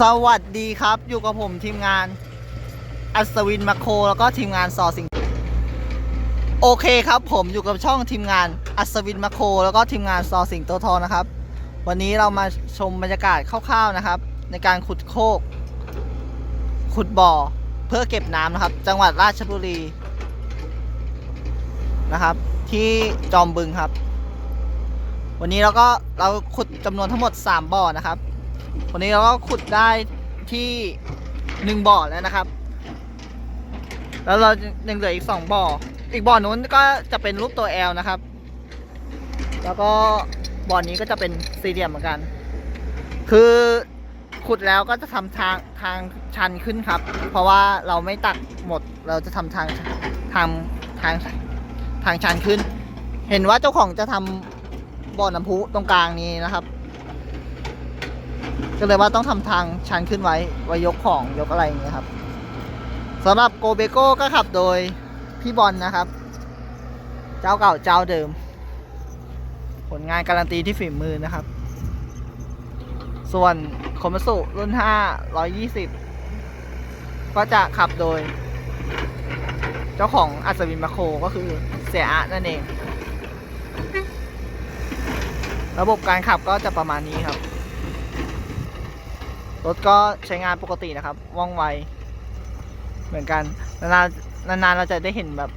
สวัสดีครับอยู่กับผมทีมงาน อัศวินมาโค แล้วก็ทีมงานซอสิงโอเคครับ ผมอยู่กับช่องทีมงานอัศวินมาโค แล้วก็ทีมงานซอสิงโตทองนะครับ วันนี้เรามาชมบรรยากาศคร่าวๆนะครับ ในการขุดโคก ขุดบ่อเพื่อเก็บน้ำนะครับ จังหวัดราชบุรีนะครับ ที่จอมบึงครับ วันนี้เราก็เราขุดจำนวนทั้งหมด 3 บ่อนะครับ วันนี้เราก็ขุดได้ที่หนึ่งบ่อแล้วนะครับ แล้วเรายังเหลืออีกสองบ่อ อีกบ่อนู้นก็จะเป็นรูปตัว L นะครับ แล้วก็บ่อนี้ก็จะเป็นสี่เหลี่ยมเหมือนกัน คือขุดแล้วก็จะทำทางทางชันขึ้นครับ เพราะว่าเราไม่ตัดหมด เราจะทำทางทางทางทางชันขึ้น เห็นว่าเจ้าของจะทำบ่อน้ำพุตรงกลางนี้นะครับ ก็เลยว่าต้องทำทางชันขึ้นไว้ไว้ยกของยกอะไรอย่างเงี้ยครับสำหรับโกเบโก้ก็ขับโดยพี่บอลนะครับ เจ้าเก่าเจ้าเดิม ผลงานการันตีที่ฝีมือนะครับ ส่วนคอมสุรุ่น 5 120 ก็จะขับโดย เจ้าของอัศวินมาโคก็คือเสียอะนั่นเอง ระบบการขับก็จะประมาณนี้ครับ รถก็ใช้งานปกตินะครับ ว่องไว เหมือนกัน นานๆนานๆเราจะได้เห็นแบบ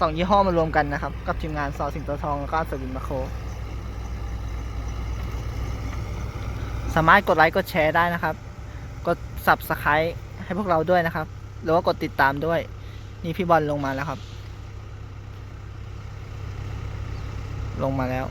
สองยี่ห้อมารวมกันนะครับ กับทีมงานซอสิงโตทองแล้วก็สวินมาโค สามารถกดไลค์กดแชร์ได้นะครับ กด subscribe ให้พวกเราด้วยนะครับ หรือว่ากดติดตามด้วย นี่พี่บอลลงมาแล้วครับ ลงมาแล้ว